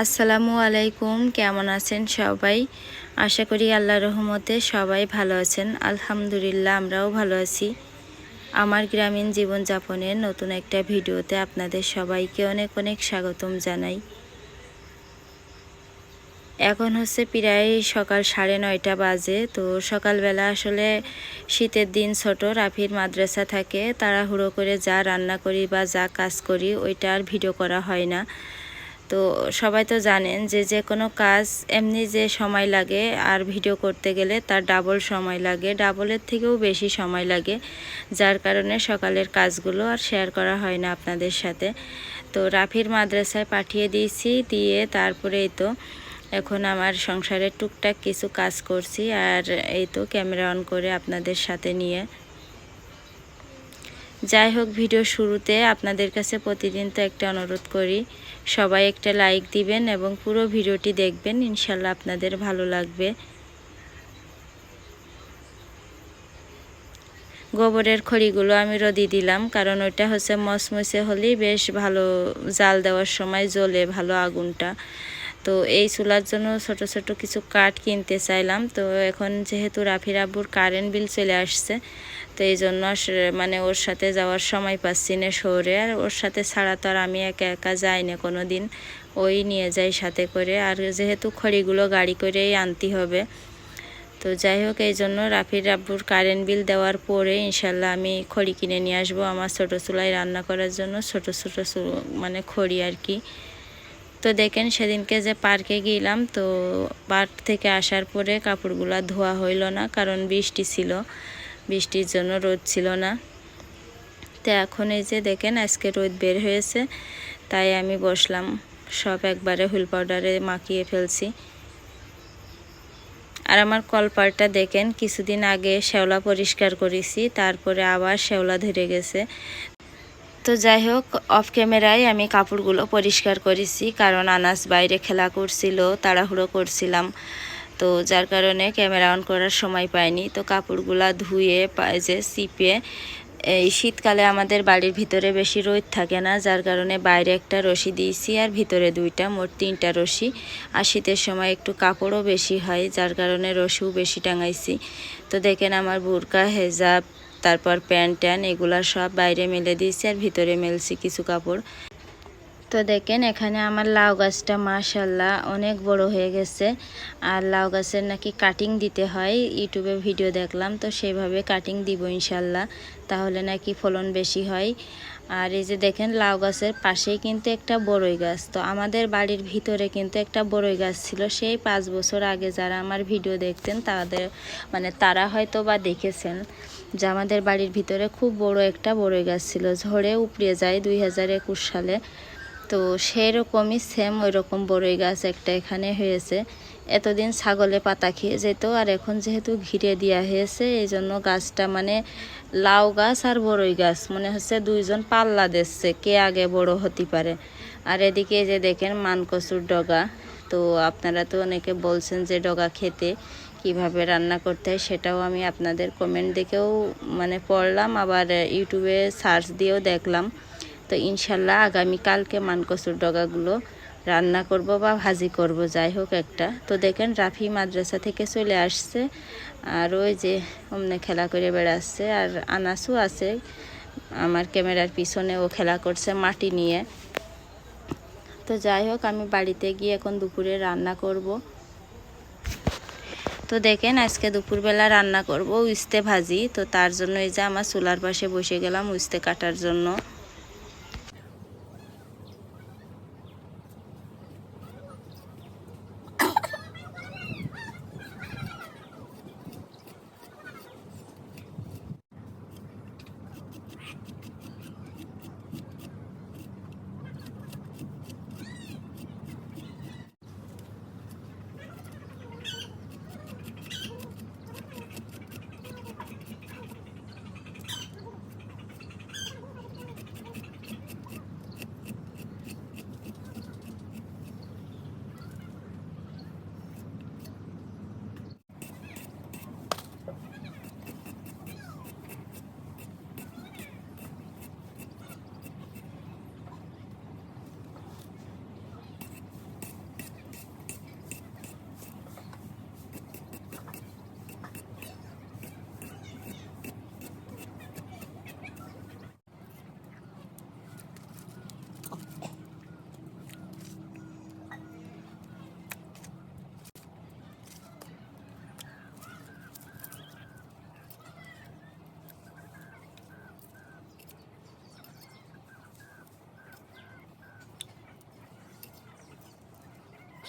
আসসালামু আলাইকুম, কেমন আছেন সবাই? আশা করি আল্লাহ রহমতে সবাই ভালো আছেন। আলহামদুলিল্লাহ, আমরাও ভালো আছি। আমার গ্রামীণ জীবনযাপনের নতুন একটা ভিডিওতে আপনাদের সবাইকে অনেক অনেক স্বাগতম জানাই। এখন হচ্ছে প্রায় সকাল সাড়ে নয়টা বাজে, তো সকালবেলা আসলে শীতের দিন ছোট, রাফির মাদ্রাসা থাকে, তাড়াহুড়ো করে যা রান্না করি বা যা কাজ করি, ওইটা আর ভিডিও করা হয় না। তো সবাই তো জানেন যে যে কোনো কাজ এমনি যে সময় লাগে আর ভিডিও করতে গেলে তার ডাবল সময় লাগে, ডাবলের থেকেও বেশি সময় লাগে। যার কারণে সকালের কাজগুলো আর শেয়ার করা হয় না আপনাদের সাথে। তো রাফির মাদ্রাসায় পাঠিয়ে দিয়েছি, দিয়ে তারপরে এই তো এখন আমার সংসারের টুকটাক কিছু কাজ করছি আর এই তো ক্যামেরা অন করে আপনাদের সাথে নিয়ে যাই হোক, ভিডিও শুরুতে আপনাদের কাছে প্রতিদিন তো একটা অনুরোধ করি। সবাই একটা লাইক দিবেন এবং পুরো ভিডিওটি দেখবেন, ইনশাল্লাহ আপনাদের ভালো লাগবে। গোবরের খড়িগুলো আমি রদি দিলাম, কারণ ওইটা হচ্ছে মসমসে হলেই বেশ ভালো জাল দেওয়ার সময় জ্বলে ভালো আগুনটা। তো এই চুলার জন্য ছোট ছোট কিছু কাঠ কিনতে চাইলাম। তো এখন যেহেতু রাফির আব্বুর কারেন্ট বিল চলে আসছে, তো এই জন্য মানে ওর সাথে যাওয়ার সময় পাচ্ছি না শহরে। আর ওর সাথে ছাড়া তো আর আমি একা একা যাই না কোনো দিন ওই নিয়ে যাই সাথে করে। আর যেহেতু খড়িগুলো গাড়ি করেই আনতে হবে। তো যাই হোক, এই জন্য রাফির আব্বুর কারেন্ট বিল দেওয়ার পরে ইনশাল্লাহ আমি খড়ি কিনে নিয়ে আসব আমার ছোটো চুলায় রান্না করার জন্য। ছোট ছোট মানে খড়ি আর কি। তো দেখেন সেদিনকে যে পার্কে গেলাম, তো পার্ক থেকে আসার পরে কাপড়গুলো ধোয়া হইল না, কারণ বৃষ্টি ছিল। বৃষ্টির জন্য রোদ ছিল না। তো এখন এই যে দেখেন, আজকে রোদ বের হয়েছে, তাই আমি বসলাম। সব একবারে হুইল পাউডারে মাখিয়ে ফেলছি। আর আমার কলপারটা দেখেন, কিছুদিন আগে শ্যাওলা পরিষ্কার করেছি, তারপরে আবার শ্যাওলা ধরে গেছে। তো যাই হোক অফ ক্যামেরায় আমি কাপড়গুলো পরিষ্কার করেছি, কারণ আনাস বাইরে খেলা করছিল, তাড়াহুড়ো করছিলাম। তো যার কারণে ক্যামেরা অন করার সময় পাইনি। তো কাপড়গুলা ধুয়ে যে সিপে এই শীতকালে আমাদের বাড়ির ভিতরে বেশি রোদ থাকে না, যার কারণে বাইরে একটা রশি দিয়েছি আর ভিতরে দুইটা, মোট তিনটা রশি। আর শীতের সময় একটু কাপড়ও বেশি হয়, যার কারণে রশিও বেশি টাঙাইছি। তো দেখেন আমার বুরকা, হেজাব তারপর প্যান্ট ট্যান এগুলা সব বাইরে মেলে দিয়েছি আর ভিতরে মেলছি কিছু কাপড়। তো দেখেন এখানে আমার লাউ গাছটা মাশাল্লাহ অনেক বড় হয়ে গেছে। আর লাউ গাছের নাকি কাটিং দিতে হয়। ইউটিউবে ভিডিও দেখলাম, তো সেভাবে কাটিং দিব ইনশাল্লাহ তাহলে নাকি ফলন বেশি হয়। আর এই যে দেখেন লাউ গাছের পাশেই কিন্তু একটা বড়ই গাছ। তো আমাদের বাড়ির ভিতরে কিন্তু একটা বড়ই গাছ ছিল। সেই পাঁচ বছর আগে যারা আমার ভিডিও দেখতেন, তাদের মানে তারা হয়তো বা দেখেছেন যে আমাদের বাড়ির ভিতরে খুব বড় একটা বড়ই গাছ ছিল। ঝড়ে উপড়ে যায় দুই হাজার একুশ সালে। তো সেরকমই সেম ওই রকম বড়ই গাছ একটা এখানে হয়েছে। এতদিন ছাগলে পাতা খেয়ে যেত, আর এখন যেহেতু ঘিরে দেওয়া হয়েছে, এই জন্য গাছটা মানে লাউ গাছ আর বড়ই গাছ, মনে হচ্ছে দুইজন পাল্লা দিচ্ছে, কে আগে বড় হতে পারে। আর এদিকে যে দেখেন মানকসুর ডগা, তো আপনারা তো অনেকে বলছেন যে ডগা খেতে কীভাবে রান্না করতে হয়, সেটাও আমি আপনাদের কমেন্ট দেখেও মানে পড়লাম, আবার ইউটিউবে সার্চ দিয়েও দেখলাম। তো ইনশাল্লাহ আগামীকালকে মানকসুর ডগাগুলো রান্না করব বা ভাজি করব, যাই হোক একটা। তো দেখেন রাফি মাদ্রাসা থেকে চলে আসছে, আর ওই যে অমনে খেলা করে বেড়াচ্ছে, আর আনাসও আছে আমার ক্যামেরার পিছনে, ও খেলা করছে মাটি নিয়ে। তো যাই হোক, আমি বাড়িতে গিয়ে এখন দুপুরে রান্না করব। তো দেখেন আজকে দুপুরবেলা রান্না করব উস্তে ভাজি, তো তার জন্য এই যে আমার চুলার পাশে বসে গেলাম উস্তে কাটার জন্য।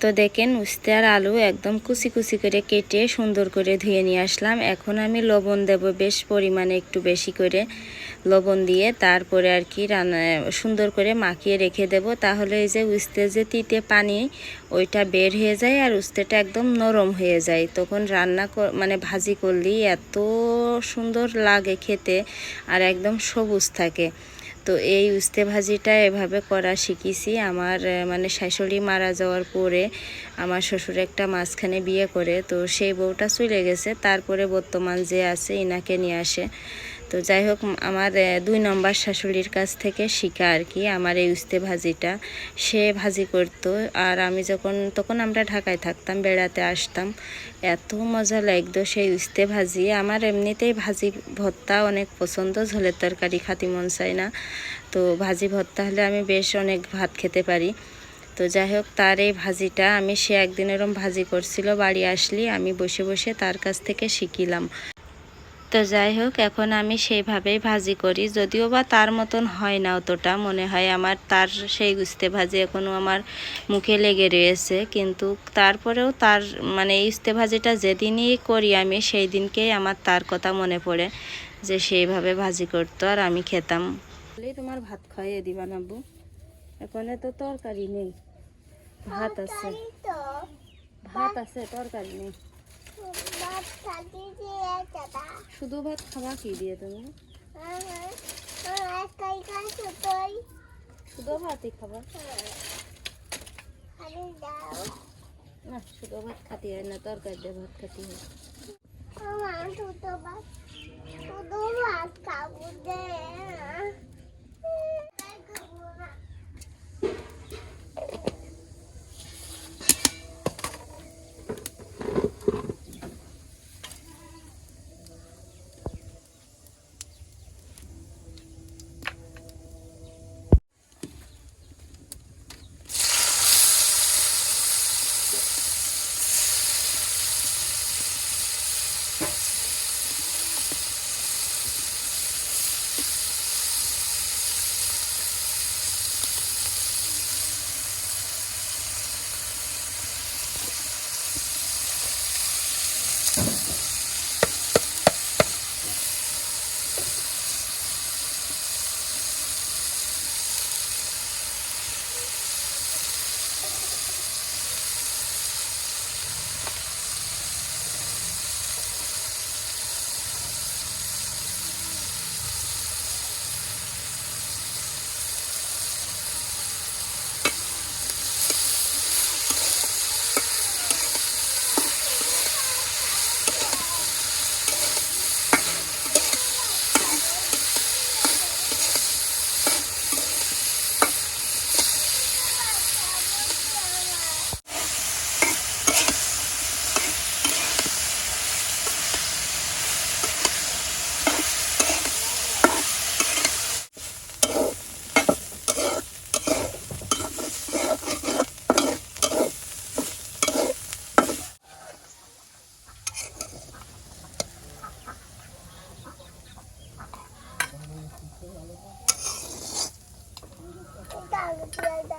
তো দেখেন উস্তে আর আলু একদম কুচি কুচি করে কেটে সুন্দর করে ধুয়ে নিয়ে আসলাম। এখন আমি লবণ দেব বেশ পরিমাণে একটু বেশি করে লবণ দিয়ে তারপরে আর কি রান্না সুন্দর করে মাখিয়ে রেখে দেব। তাহলে এই যে উস্তে যে তিতে পানি, ওইটা বের হয়ে যায় আর উস্তেটা একদম নরম হয়ে যায়। তখন রান্না মানে ভাজি করলেই এত সুন্দর লাগে খেতে আর একদম সবুজ থাকে। তো এই উস্তে ভাজিটা এভাবে করা শিখেছি। আমার মানে শাশুড়ি মারা যাওয়ার পরে আমার শ্বশুর একটা মাঝখানে বিয়ে করে, তো সেই বউটা চলে গেছে। তারপরে বর্তমান যে আছে ইনাকে নিয়ে আসে। তো যাই হোক, আমার দুই নম্বর শাশুড়ির কাছ থেকে শিখা আর কি, আমার এই উস্তে ভাজিটা। সে ভাজি করতো আর আমি যখন, তখন আমরা ঢাকায় থাকতাম, বেড়াতে আসতাম। এত মজা লাগতো সেই উস্তে ভাজি। আমার এমনিতেই ভাজি ভর্তা অনেক পছন্দ, ঝোলের তরকারি খাতি মন চাই না। তো ভাজি ভর্তা হলে আমি বেশ অনেক ভাত খেতে পারি। তো যাই হোক, তার এই ভাজিটা আমি, সে একদিন এরম ভাজি করছিল, বাড়ি আসলি, আমি বসে বসে তার কাছ থেকে শিখিলাম। তো যাই হোক এখন আমি সেইভাবেই ভাজি করি। যদিও বা তার মতন হয় না অতটা মনে হয় আমার তার সেই উস্তে ভাজি এখনও আমার মুখে লেগে রয়েছে। কিন্তু তারপরেও তার মানে এই উস্তে ভাজিটা যেদিনই করি আমি সেই দিনকেই আমার তার কথা মনে পড়ে যে সেইভাবে ভাজি করতো আর আমি খেতাম। বলেই তোমার ভাত খাইয়ে দিবা নাবু এখানে তো তরকারি নেই। ভাত আছে। ভাত আছে তরকারি নেই। শুধু ভাত খাওয়া কি দিয়ে তুমি? শুধু ভাতই খাবা? না, শুধু ভাত খাতি হয় না, তরকারি দিয়ে ভাত খাতি হয়। শুধু ভাত খাব দে। Bye.